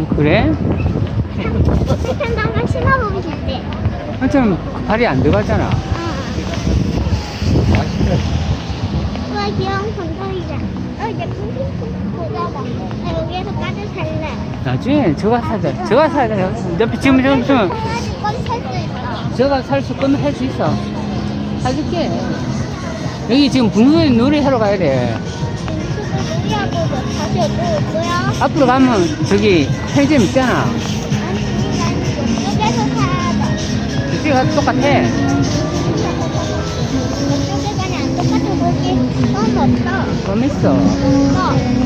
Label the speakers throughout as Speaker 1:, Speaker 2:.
Speaker 1: 음, 그래?
Speaker 2: 한번 신어보고 싶대.
Speaker 1: 한참 발이 안 들어가잖아.
Speaker 2: 우와 귀여운 건더기다. 어 이제 핑핑핑 보자봐. 나 여기에서 까지 살래.
Speaker 1: 나중에 저가 사자. 저가 사자. 옆에 지금 좀, 좀,
Speaker 2: 강아지 건살수 있어.
Speaker 1: 저가 살수 거면 할 수 있어. 사줄게. 여기 지금 분수에 놀이 하러 가야 돼.
Speaker 2: 뭐 다시 어디로 거야?
Speaker 1: 앞으로 가면 저기 편의점 있잖아.
Speaker 2: 아니 난 이쪽에서
Speaker 1: 똑같아.
Speaker 2: 이쪽에 가니 안 똑같아 거기 너무 없어.
Speaker 1: 그럼 있어.
Speaker 2: 없어.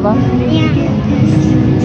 Speaker 1: 들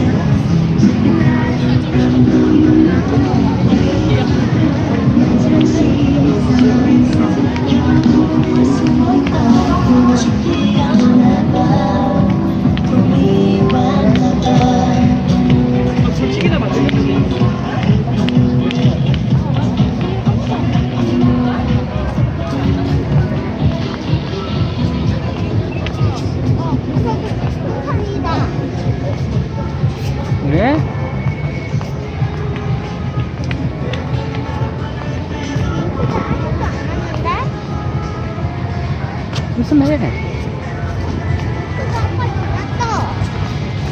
Speaker 1: 말이야?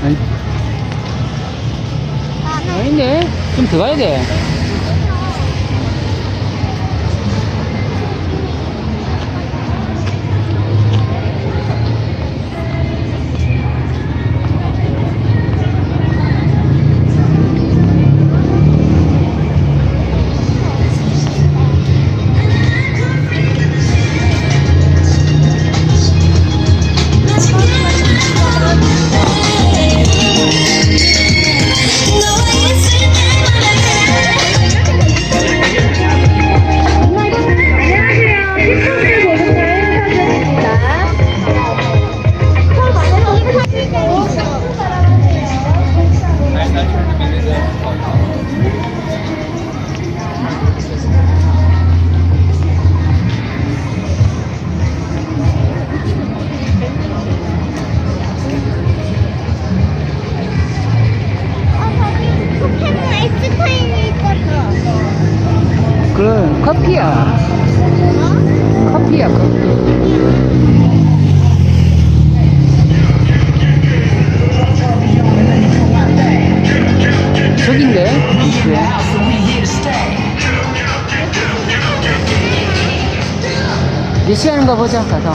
Speaker 1: 아니, 아닌데? 좀 더 가야 돼. 커피야. 커피야, 커피. 저긴데? 몇 시간인가 보자, 가서.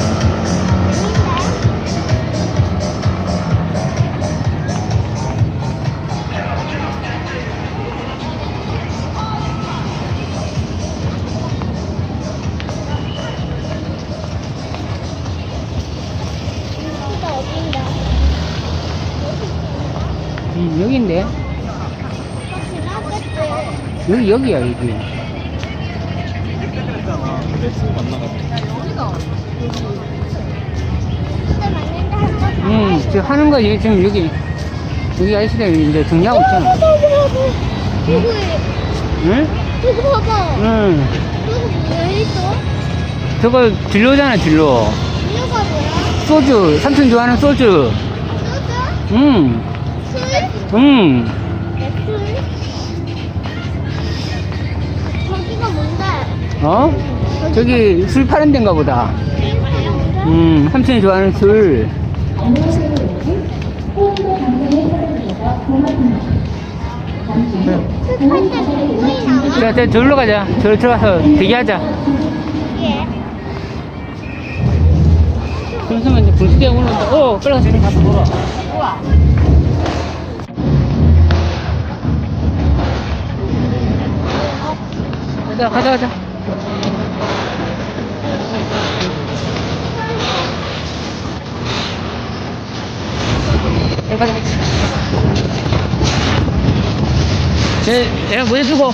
Speaker 1: 음, 여긴데? 여기, 여기야, 여기. 응, 지금 하는 거 여기 지금 여기 여기 아저씨들 이제 정리하고 있잖아.
Speaker 2: 누구
Speaker 1: 응?
Speaker 2: 봐봐.
Speaker 1: 응.
Speaker 2: 누구 왜 있어?
Speaker 1: 저거 진로잖아, 진로.
Speaker 2: 뭐야?
Speaker 1: 소주, 삼촌 좋아하는 소주.
Speaker 2: 소주?
Speaker 1: 응,
Speaker 2: 술? 저기가 뭔데?
Speaker 1: 어? 저기 술 파는 데인가 보다. 응, 삼촌이 좋아하는 술.
Speaker 2: 나와?
Speaker 1: 자, 자, 저기로 가자. 저기 들어가서 대기하자.
Speaker 2: 예.
Speaker 1: 잠시만, 이제 불수대 올라온다. 어, 빨리 가서 가서 가자, 가자, 가자. 빨리 가자. 제, 내가 뭐 해주고.